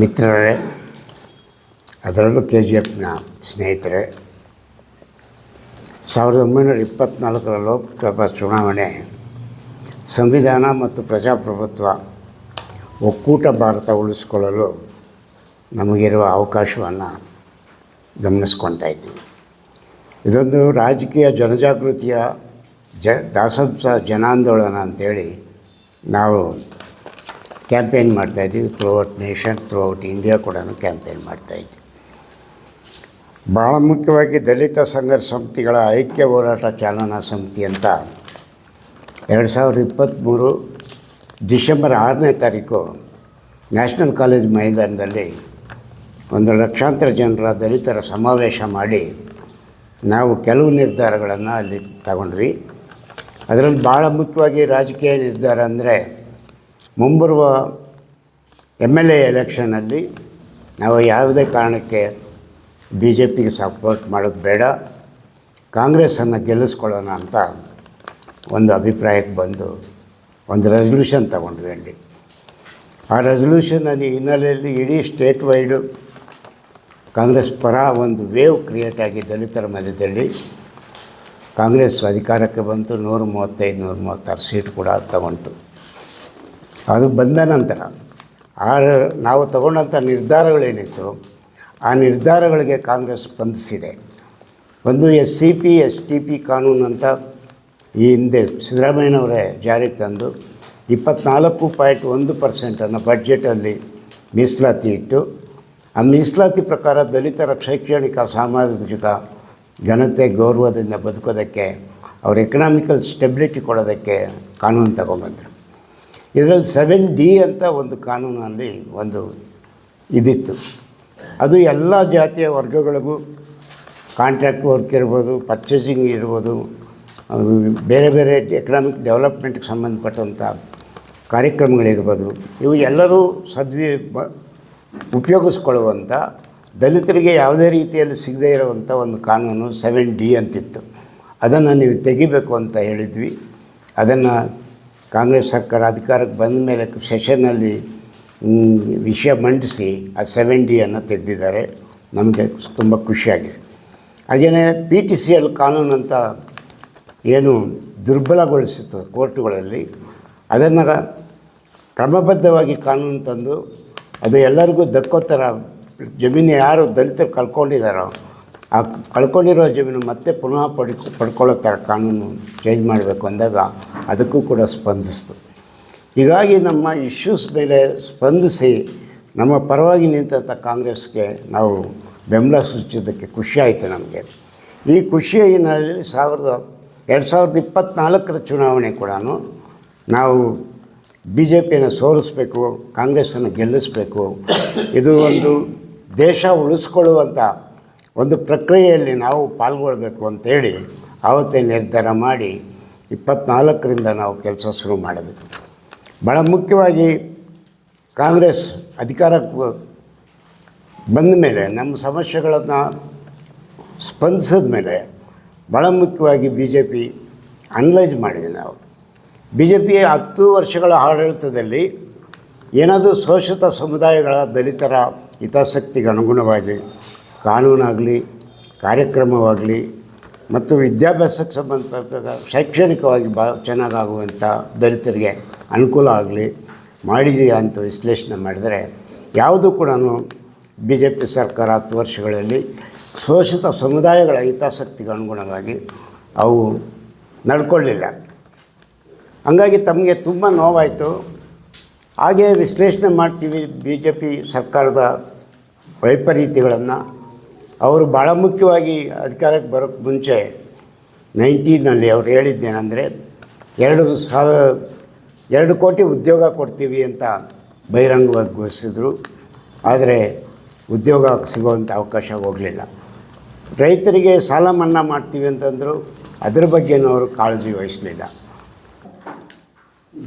ಮಿತ್ರರೇ, ಅದರಲ್ಲೂ K G ಎಫ್ನ ಸ್ನೇಹಿತರೆ, ಸಾವಿರದ ಒಂಬೈನೂರ ಇಪ್ಪತ್ತ್ನಾಲ್ಕರ ಲೋಕಸಭಾ ಚುನಾವಣೆ ಸಂವಿಧಾನ ಮತ್ತು ಪ್ರಜಾಪ್ರಭುತ್ವ ಒಕ್ಕೂಟ ಭಾರತ ಉಳಿಸ್ಕೊಳ್ಳಲು ನಮಗಿರುವ ಅವಕಾಶವನ್ನು ಗಮನಿಸ್ಕೊಳ್ತಾ ಇದ್ದೀವಿ. ಇದೊಂದು ರಾಜಕೀಯ ಜನಜಾಗೃತಿಯ ಜ, ದಾಸಂಸ ಜನಾಂದೋಳನ ಅಂಥೇಳಿ ನಾವು ಕ್ಯಾಂಪೇನ್ ಮಾಡ್ತಾಯಿದ್ದೀವಿ throughout nation throughout India ಕೂಡ ಕ್ಯಾಂಪೇನ್ ಮಾಡ್ತಾಯಿದ್ವಿ ಭಾಳ ಮುಖ್ಯವಾಗಿ ದಲಿತ ಸಂಘರ್ಷ ಸಮಿತಿಗಳ ಐಕ್ಯ ಹೋರಾಟ ಚಾಲನಾ ಸಮಿತಿ ಅಂತ ಎರಡು ಸಾವಿರದ ಇಪ್ಪತ್ತ್ಮೂರು ಡಿಸೆಂಬರ್ ಆರನೇ ತಾರೀಕು ನ್ಯಾಷನಲ್ ಕಾಲೇಜ್ ಮೈದಾನದಲ್ಲಿ ಒಂದು ಲಕ್ಷಾಂತರ ಜನರ ದಲಿತರ ಸಮಾವೇಶ ಮಾಡಿ ನಾವು ಕೆಲವು ನಿರ್ಧಾರಗಳನ್ನು ಅಲ್ಲಿ ತಗೊಂಡ್ವಿ. ಅದರಲ್ಲಿ ಭಾಳ ಮುಖ್ಯವಾಗಿ ರಾಜಕೀಯ ನಿರ್ಧಾರ ಅಂದರೆ ಮುಂಬರುವ ಎಂ ಎಲ್ ಎ ಎಲೆಕ್ಷನಲ್ಲಿ ನಾವು ಯಾವುದೇ ಕಾರಣಕ್ಕೆ ಬಿ ಜೆ ಪಿಗೆ ಸಪೋರ್ಟ್ ಮಾಡೋದು ಬೇಡ ಕಾಂಗ್ರೆಸ್ಸನ್ನು ಗೆಲ್ಲಿಸ್ಕೊಳ್ಳೋಣ ಅಂತ ಒಂದು ಅಭಿಪ್ರಾಯಕ್ಕೆ ಬಂದು ಒಂದು ರೆಸಲ್ಯೂಷನ್ ತಗೊಂಡ್ವಿ ಅಲ್ಲಿ. ಆ ರೆಸಲ್ಯೂಷನಲ್ಲಿ ಹಿನ್ನೆಲೆಯಲ್ಲಿ ಇಡೀ ಸ್ಟೇಟ್ ವೈಡು ಕಾಂಗ್ರೆಸ್ ಪರ ಒಂದು ವೇವ್ ಕ್ರಿಯೇಟ್ ಆಗಿ ದಲಿತರ ಮಧ್ಯದಲ್ಲಿ ಕಾಂಗ್ರೆಸ್ ಅಧಿಕಾರಕ್ಕೆ ಬಂತು, ನೂರ ಮೂವತ್ತೈದು, ನೂರ ಮೂವತ್ತಾರು ಸೀಟ್ ಕೂಡ ತಗೊಂತು ಅದು ಬಂದ ನಂತರ ಆ ನಾವು ತಗೊಂಡಂಥ ನಿರ್ಧಾರಗಳೇನಿತ್ತು, ಆ ನಿರ್ಧಾರಗಳಿಗೆ ಕಾಂಗ್ರೆಸ್ ಸ್ಪಂದಿಸಿದೆ. ಒಂದು S C P, S T P ಕಾನೂನು ಅಂತ ಈ ಹಿಂದೆ ಸಿದ್ದರಾಮಯ್ಯನವರೇ ಜಾರಿಗೆ ತಂದು ಇಪ್ಪತ್ನಾಲ್ಕು ಪಾಯಿಂಟ್ ಒಂದು ಪರ್ಸೆಂಟನ್ನು ಬಡ್ಜೆಟಲ್ಲಿ ಮೀಸಲಾತಿ ಇಟ್ಟು, ಆ ಮೀಸಲಾತಿ ಪ್ರಕಾರ ದಲಿತರ ಶೈಕ್ಷಣಿಕ ಸಾಮಾಜಿಕ ಜನತೆ ಗೌರವದಿಂದ ಬದುಕೋದಕ್ಕೆ, ಅವ್ರ ಎಕನಾಮಿಕಲ್ ಸ್ಟೆಬಿಲಿಟಿ ಕೊಡೋದಕ್ಕೆ ಕಾನೂನು ತಗೊಂಬಂದರು ಇದರಲ್ಲಿ ಸೆವೆನ್ ಡಿ ಅಂತ ಒಂದು ಕಾನೂನಲ್ಲಿ ಒಂದು ಇದಿತ್ತು. ಅದು ಎಲ್ಲ ಜಾತಿಯ ವರ್ಗಗಳಿಗೂ ಕಾಂಟ್ರಾಕ್ಟ್ ವರ್ಕ್ ಇರ್ಬೋದು ಪರ್ಚೇಸಿಂಗ್ ಇರ್ಬೋದು ಬೇರೆ ಬೇರೆ ಎಕನಾಮಿಕ್ ಡೆವಲಪ್ಮೆಂಟ್ಗೆ ಸಂಬಂಧಪಟ್ಟಂಥ ಕಾರ್ಯಕ್ರಮಗಳಿರ್ಬೋದು. ಇವು ಎಲ್ಲರೂ ಸದ್ವಿ ಬ ಉಪಯೋಗಿಸ್ಕೊಳ್ಳುವಂಥ ದಲಿತರಿಗೆ ಯಾವುದೇ ರೀತಿಯಲ್ಲಿ ಸಿಗದೇ ಇರುವಂಥ ಒಂದು ಕಾನೂನು ಸೆವೆನ್ ಡಿ ಅಂತಿತ್ತು. ಅದನ್ನು ನೀವು ತೆಗಿಬೇಕು ಅಂತ ಹೇಳಿದ್ವಿ. ಅದನ್ನು ಕಾಂಗ್ರೆಸ್ ಸರ್ಕಾರ ಅಧಿಕಾರಕ್ಕೆ ಬಂದ ಮೇಲೆ ಸೆಷನ್ನಲ್ಲಿ ವಿಷಯ ಮಂಡಿಸಿ ಆ ಸೆವೆನ್ ಡಿಯನ್ನು ತೆಗೆದಿದ್ದಾರೆ. ನಮಗೆ ತುಂಬ ಖುಷಿಯಾಗಿದೆ. ಹಾಗೆಯೇ ಪಿ ಟಿ ಸಿ ಎಲ್ ಕಾನೂನು ಅಂತ ಏನು ದುರ್ಬಲಗೊಳಿಸಿತು ಕೋರ್ಟುಗಳಲ್ಲಿ, ಅದನ್ನು ಕ್ರಮಬದ್ಧವಾಗಿ ಕಾನೂನು ತಂದು ಅದು ಎಲ್ಲರಿಗೂ ದಕ್ಕೋ ಥರ ಜಮೀನು ಯಾರು ದಲಿತರು ಕಳ್ಕೊಂಡಿದ್ದಾರೋ ಆ ಕಳ್ಕೊಂಡಿರೋ ಜಮೀನು ಮತ್ತೆ ಪುನಃ ಪಡಿ ಪಡ್ಕೊಳ್ಳೋ ಥರ ಕಾನೂನು ಚೇಂಜ್ ಮಾಡಬೇಕು ಅಂದಾಗ ಅದಕ್ಕೂ ಕೂಡ ಸ್ಪಂದಿಸ್ತು ಹೀಗಾಗಿ ನಮ್ಮ ಇಶ್ಯೂಸ್ ಮೇಲೆ ಸ್ಪಂದಿಸಿ ನಮ್ಮ ಪರವಾಗಿ ನಿಂತಂಥ ಕಾಂಗ್ರೆಸ್ಗೆ ನಾವು ಬೆಂಬಲ ಸೂಚಿಸೋದಕ್ಕೆ ಖುಷಿ ಆಯಿತು ನಮಗೆ. ಈ ಖುಷಿಯ ಹಿನ್ನೆಲೆಯಲ್ಲಿ ಸಾವಿರದ ಎರಡು ಸಾವಿರದ ಇಪ್ಪತ್ತ್ನಾಲ್ಕರ ಚುನಾವಣೆ ಕೂಡ ನಾವು ಬಿ ಜೆ ಪಿಯನ್ನು ಸೋಲಿಸಬೇಕು ಕಾಂಗ್ರೆಸ್ಸನ್ನು ಗೆಲ್ಲಿಸಬೇಕು. ಇದು ಒಂದು ದೇಶ ಉಳಿಸ್ಕೊಳ್ಳುವಂಥ ಒಂದು ಪ್ರಕ್ರಿಯೆಯಲ್ಲಿ ನಾವು ಪಾಲ್ಗೊಳ್ಬೇಕು ಅಂತೇಳಿ ಆವತ್ತೇ ನಿರ್ಧಾರ ಮಾಡಿ ಇಪ್ಪತ್ನಾಲ್ಕರಿಂದ ನಾವು ಕೆಲಸ ಶುರು ಮಾಡಿದ್ವಿ. ಭಾಳ ಮುಖ್ಯವಾಗಿ ಕಾಂಗ್ರೆಸ್ ಅಧಿಕಾರಕ್ಕೆ ಬಂದ ಮೇಲೆ ನಮ್ಮ ಸಮಸ್ಯೆಗಳನ್ನು ಸ್ಪಂದಿಸಿದ ಮೇಲೆ ಭಾಳ ಮುಖ್ಯವಾಗಿ ಬಿ ಜೆ ಪಿ ಅನಲೈಸ್ ಮಾಡಿದ್ವಿ ನಾವು. ಬಿ ಜೆ ಪಿ ಹತ್ತು ವರ್ಷಗಳ ಆಡಳಿತದಲ್ಲಿ ಏನಾದರೂ ಶೋಷಿತ ಸಮುದಾಯಗಳ ದಲಿತರ ಹಿತಾಸಕ್ತಿಗೆ ಅನುಗುಣವಾಗಿ ಕಾನೂನಾಗಲಿ, ಕಾರ್ಯಕ್ರಮವಾಗಲಿ, ಮತ್ತು ವಿದ್ಯಾಭ್ಯಾಸಕ್ಕೆ ಸಂಬಂಧಪಟ್ಟ ಶೈಕ್ಷಣಿಕವಾಗಿ ಬಾ ಚೆನ್ನಾಗಾಗುವಂಥ ದಲಿತರಿಗೆ ಅನುಕೂಲ ಆಗಲಿ, ಮಾಡಿದೆಯಾ ಅಂತ ವಿಶ್ಲೇಷಣೆ ಮಾಡಿದರೆ, ಯಾವುದೂ ಕೂಡ ಬಿ ಜೆ ಪಿ ಸರ್ಕಾರ ಹತ್ತು ವರ್ಷಗಳಲ್ಲಿ ಶೋಷಿತ ಸಮುದಾಯಗಳ ಹಿತಾಸಕ್ತಿಗೆ ಅನುಗುಣವಾಗಿ ಅವು ನಡ್ಕೊಳ್ಳಿಲ್ಲ. ಹಂಗಾಗಿ ತಮಗೆ ತುಂಬ ನೋವಾಯಿತು. ಹಾಗೇ ವಿಶ್ಲೇಷಣೆ ಮಾಡ್ತೀವಿ ಬಿ ಜೆ ಪಿ ಸರ್ಕಾರದ ವೈಪರೀತ್ಯಗಳನ್ನು. ಅವರು ಭಾಳ ಮುಖ್ಯವಾಗಿ ಅಧಿಕಾರಕ್ಕೆ ಬರೋಕ್ಕೆ ಮುಂಚೆ ನೈನ್ಟೀನಲ್ಲಿ ಅವ್ರು ಹೇಳಿದ್ದೇನೆಂದರೆ, ಎರಡು ಸಾವಿರ ಎರಡು ಕೋಟಿ ಉದ್ಯೋಗ ಕೊಡ್ತೀವಿ ಅಂತ ಬಹಿರಂಗವಾಗಿ ಘೋಷಿಸಿದ್ರು. ಆದರೆ ಉದ್ಯೋಗ ಸಿಗುವಂಥ ಅವಕಾಶ ಹೋಗಲಿಲ್ಲ. ರೈತರಿಗೆ ಸಾಲ ಮನ್ನಾ ಮಾಡ್ತೀವಿ ಅಂತಂದರು ಅದ್ರ ಬಗ್ಗೆನೂ ಅವರು ಕಾಳಜಿ ವಹಿಸಲಿಲ್ಲ.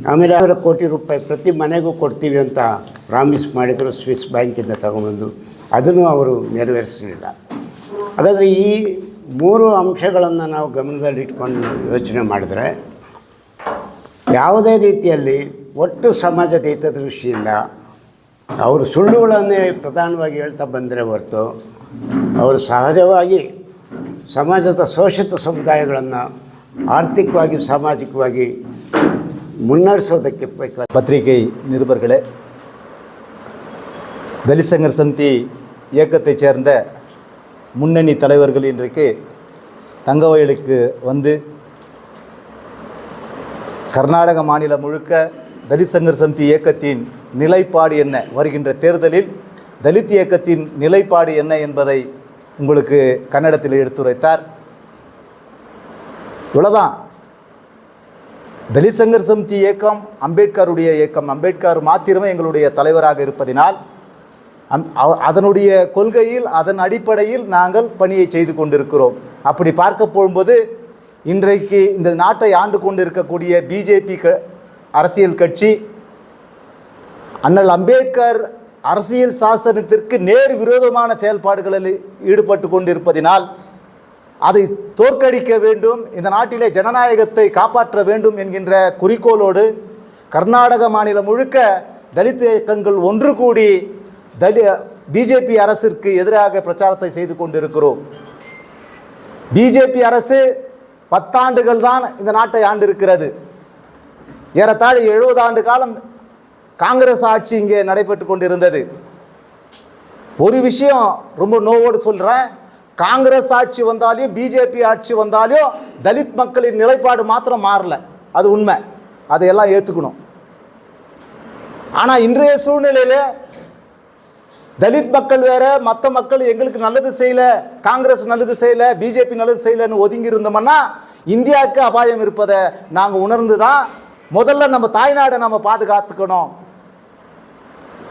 ಆಮೇಲೆ ಸಾವಿರ ಕೋಟಿ ರೂಪಾಯಿ ಪ್ರತಿ ಮನೆಗೂ ಕೊಡ್ತೀವಿ ಅಂತ ಪ್ರಾಮಿಸ್ ಮಾಡಿದರು, ಸ್ವಿಸ್ ಬ್ಯಾಂಕಿಂದ ತಗೊಂಬಂದು ಅದನ್ನು ಅವರು ನೆರವೇರಿಸಲಿಲ್ಲ. ಹಾಗಾದರೆ ಈ ಮೂರು ಅಂಶಗಳನ್ನು ನಾವು ಗಮನದಲ್ಲಿಟ್ಕೊಂಡು ಯೋಚನೆ ಮಾಡಿದ್ರೆ ಯಾವುದೇ ರೀತಿಯಲ್ಲಿ ಒಟ್ಟು ಸಮಾಜದ ಹಿತದೃಷ್ಟಿಯಿಂದ ಅವರು ಸುಳ್ಳುಗಳನ್ನೇ ಪ್ರಧಾನವಾಗಿ ಹೇಳ್ತಾ ಬಂದರೆ ಹೊರತು ಅವರು ಸಹಜವಾಗಿ ಸಮಾಜದ ಶೋಷಿತ ಸಮುದಾಯಗಳನ್ನು ಆರ್ಥಿಕವಾಗಿ, ಸಾಮಾಜಿಕವಾಗಿ ಮುನ್ನಡೆಸೋದಕ್ಕೆ ಪತ್ರಿಕೆ ನಿರ್ಬರ್ಗಳೇ தலிசங்கர் சந்தி இயக்கத்தைச் சேர்ந்த முன்னணி தலைவர்கள் இன்றைக்கு தங்கவயலுக்கு வந்து கர்நாடக மாநிலம் முழுக்க தலிசங்கர் சந்தி இயக்கத்தின் நிலைப்பாடு என்ன வருகின்ற தேர்தலில் தலித் இயக்கத்தின் நிலைப்பாடு என்ன என்பதை உங்களுக்கு கன்னடத்தில் எடுத்துரைத்தார். இவ்வளோதான் தலித் சங்கர் சமிதி இயக்கம் அம்பேத்கருடைய இயக்கம் அம்பேத்கர் மாத்திரமே எங்களுடைய தலைவராக இருப்பதினால் அந் அதனுடைய கொள்கையில் அதன் அடிப்படையில் நாங்கள் பணியை செய்து கொண்டிருக்கிறோம். அப்படி பார்க்க போகும்போது இன்றைக்கு இந்த நாட்டை ஆண்டு கொண்டு இருக்கக்கூடிய பிஜேபி க அரசியல் கட்சி அண்ணல் அம்பேத்கர் அரசியல் சாசனத்திற்கு நேர் விரோதமான செயல்பாடுகளில் ஈடுபட்டு கொண்டிருப்பதினால் அதை தோற்கடிக்க வேண்டும் இந்த நாட்டிலே ஜனநாயகத்தை காப்பாற்ற வேண்டும் என்கின்ற குறிக்கோளோடு கர்நாடக மாநிலம் முழுக்க தலித் இயக்கங்கள் ஒன்று கூடி தலி பிஜேபி அரசிற்கு எதிராக பிரச்சாரத்தை செய்து கொண்டிருக்கிறோம். பிஜேபி அரசு பத்தாண்டுகள் தான் இந்த நாட்டை ஆண்டிருக்கிறது. ஏறத்தாழ எழுபது ஆண்டு காலம் காங்கிரஸ் ஆட்சி இங்கே நடைபெற்று கொண்டிருந்தது. ஒரு விஷயம் ரொம்ப நோவோடு சொல்கிறேன் காங்கிரஸ் ஆட்சி வந்தாலும் பிஜேபி ஆட்சி வந்தாலும் தலித் மக்களின் நிலைப்பாடு மாத்திரம் மாறல. அது உண்மை. அதையெல்லாம் ஏற்றுக்கணும் ஆனால் இன்றைய சூழ்நிலையில் தலித் மக்கள் வேற மற்ற மக்கள் எங்களுக்கு நல்லது செய்யல காங்கிரஸ் நல்லது செய்யல பிஜேபி நல்லது செய்யலன்னு ஒதுங்கி இருந்தோம்னா இந்தியாவுக்கு அபாயம் இருப்பதை நாங்கள் உணர்ந்து தான் முதல்ல நம்ம தாய்நாடை நம்ம பாதுகாத்துக்கணும்.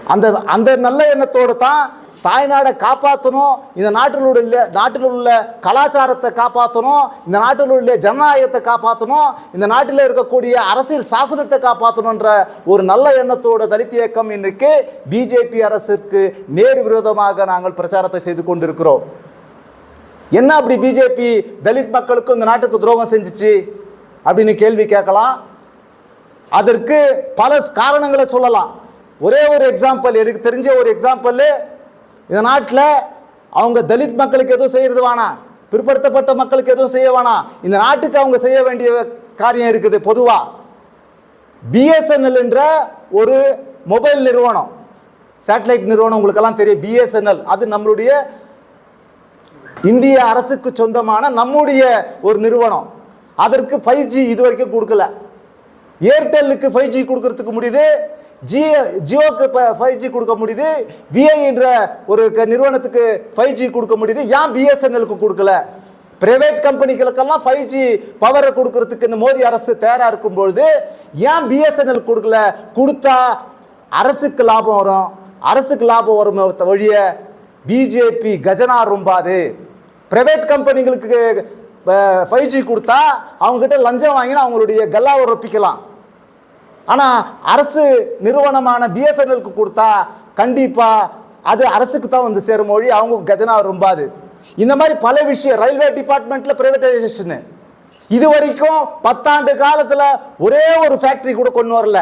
அந்த அந்த நல்ல எண்ணத்தோடு தான் தாய்நாடை காப்பாற்றணும் இந்த நாட்டில் உள்ள நாட்டில் உள்ள கலாச்சாரத்தை காப்பாற்றணும் இந்த நாட்டில் உள்ள ஜனநாயகத்தை காப்பாற்றணும் இந்த நாட்டில் இருக்கக்கூடிய அரசியல் சாசனத்தை காப்பாற்றணுன்ற ஒரு நல்ல எண்ணத்தோட தலித் இயக்கம் இன்றைக்கு பிஜேபி அரசுக்கு நேர் விரோதமாக நாங்கள் பிரச்சாரத்தை செய்து கொண்டிருக்கிறோம். என்ன அப்படி பிஜேபி தலித் மக்களுக்கும் இந்த நாட்டுக்கு துரோகம் செஞ்சுச்சு அப்படின்னு கேள்வி கேட்கலாம். அதற்கு பல காரணங்களை சொல்லலாம். ஒரே ஒரு எக்ஸாம்பிள் எனக்கு தெரிஞ்ச ஒரு எக்ஸாம்பிள் இந்த நாட்டில் அவங்க தலித் மக்களுக்கு எதுவும் செய்யறது வேணாம் பிற்படுத்தப்பட்ட மக்களுக்கு எதுவும் செய்ய வேணாம் இந்த நாட்டுக்கு அவங்க செய்ய வேண்டிய காரியம் இருக்குது பொதுவாக பிஎஸ்என்எல் என்ற ஒரு மொபைல் நிறுவனம். சேட்டலைட் நிறுவனம் உங்களுக்கெல்லாம் தெரியும். பிஎஸ்என்எல் அது நம்மளுடைய இந்திய அரசுக்கு சொந்தமான நம்முடைய ஒரு நிறுவனம். அதற்கு ஃபைவ் ஜி இது வரைக்கும் கொடுக்கல. ஏர்டெல்லுக்கு ஃபைவ் ஜி கொடுக்கறதுக்கு முடியுது. ஜியோ ஜியோக்கு இப்போ ஃபைவ் ஜி கொடுக்க முடியுது. விஐ என்ற ஒரு க- நிறுவனத்துக்கு ஃபைவ் ஜி கொடுக்க முடியுது. ஏன் பிஎஸ்என்எலுக்கு கொடுக்கல? பிரைவேட் கம்பெனிகளுக்கெல்லாம் ஃபைவ் ஜி பவரை கொடுக்கறதுக்கு இந்த மோடி அரசு தயாராக இருக்கும்பொழுது ஏன் பிஎஸ்என்எல் கொடுக்கல? கொடுத்தா அரசுக்கு லாபம் வரும். அரசுக்கு லாபம் வரும் வழிய பிஜேபி கஜனா ரொம்பாது. பிரைவேட் கம்பெனிகளுக்கு ஃபைவ் ஜி கொடுத்தா அவங்ககிட்ட லஞ்சம் வாங்கினா அவங்களுடைய கல்லாவை ரொப்பிக்கலாம். ஆனால் அரசு நிறுவனமான பிஎஸ்என்எல்க்கு கொடுத்தா கண்டிப்பாக அது அரசுக்கு தான் வந்து சேரும். மொழி அவங்க கஜனா ரொம்பாது. இந்த மாதிரி பல விஷயம் ரயில்வே டிபார்ட்மெண்ட்டில் ப்ரைவேட்டைசேஷனு இது வரைக்கும் பத்தாண்டு காலத்தில் ஒரே ஒரு ஃபேக்ட்ரி கூட கொண்டு வரல.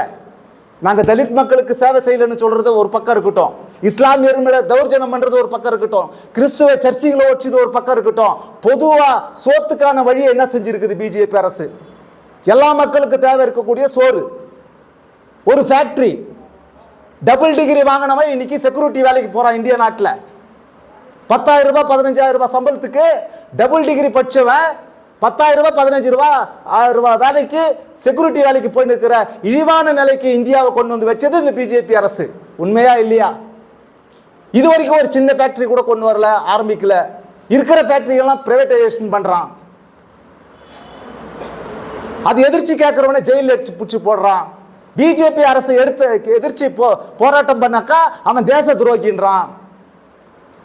நாங்கள் தலித் மக்களுக்கு சேவை செய்யலைன்னு சொல்கிறது ஒரு பக்கம் இருக்கட்டும். இஸ்லாமியர் மேல தௌர்ஜனம் பண்ணுறது ஒரு பக்கம் இருக்கட்டும். கிறிஸ்துவ சர்ச்சைகளை ஒச்சது ஒரு பக்கம் இருக்கட்டும். பொதுவாக சோத்துக்கான வழியை என்ன செஞ்சிருக்குது பிஜேபி அரசு? எல்லா மக்களுக்கு தேவை இருக்கக்கூடிய சோறு. ஒரு ஃபேக்ட்ரி டபுள் டிகிரி வாங்கினவன் இன்னைக்கு செக்யூரிட்டி வேலைக்கு போகிறான் இந்திய நாட்டில். பத்தாயிரம் ரூபாய் பதினஞ்சாயிரம் ரூபாய் சம்பளத்துக்கு டபுள் டிகிரி படிச்சவன் பத்தாயிரம் ரூபாய் பதினஞ்சு ரூபா ஆயிரம் ரூபாய் வேலைக்கு செக்யூரிட்டி வேலைக்கு போயின்னு இருக்கிற இழிவான நிலைக்கு இந்தியாவை கொண்டு வந்து வச்சது இந்த பிஜேபி அரசு. உண்மையா இல்லையா? இது வரைக்கும் ஒரு சின்ன ஃபேக்ட்ரி கூட கொண்டு வரல ஆரம்பிக்கல. இருக்கிற ஃபேக்ட்ரிகள்லாம் ப்ரைவேட்டைசேஷன் பண்ணுறான் அது எதிர்ச்சி கேட்குறவனே ஜெயிலில் பிடிச்சி போடுறான். பிஜேபி அரசு எடுத்து எதிர்ச்சி போ போராட்டம் பண்ணாக்கா அவன் தேச துரோகின்றான்.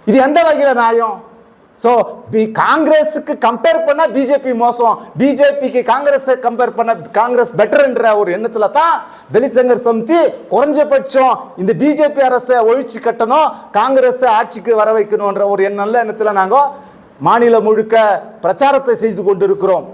இது எந்த வகையில் நியாயம்? ஸோ பி காங்கிரஸுக்கு கம்பேர் பண்ணால் பிஜேபி மோசம். பிஜேபிக்கு காங்கிரஸை கம்பேர் பண்ண காங்கிரஸ் பெட்டர்ன்ற ஒரு எண்ணத்தில் தான் தலித் சங்கர் சமிதி குறைஞ்சபட்சம் இந்த பிஜேபி அரசை ஒழிச்சு கட்டணும் காங்கிரஸை ஆட்சிக்கு வர வைக்கணுன்ற ஒரு எண்ண நல்ல எண்ணத்தில் நாங்கள் மாநிலம் முழுக்க பிரச்சாரத்தை செய்து கொண்டிருக்கிறோம்.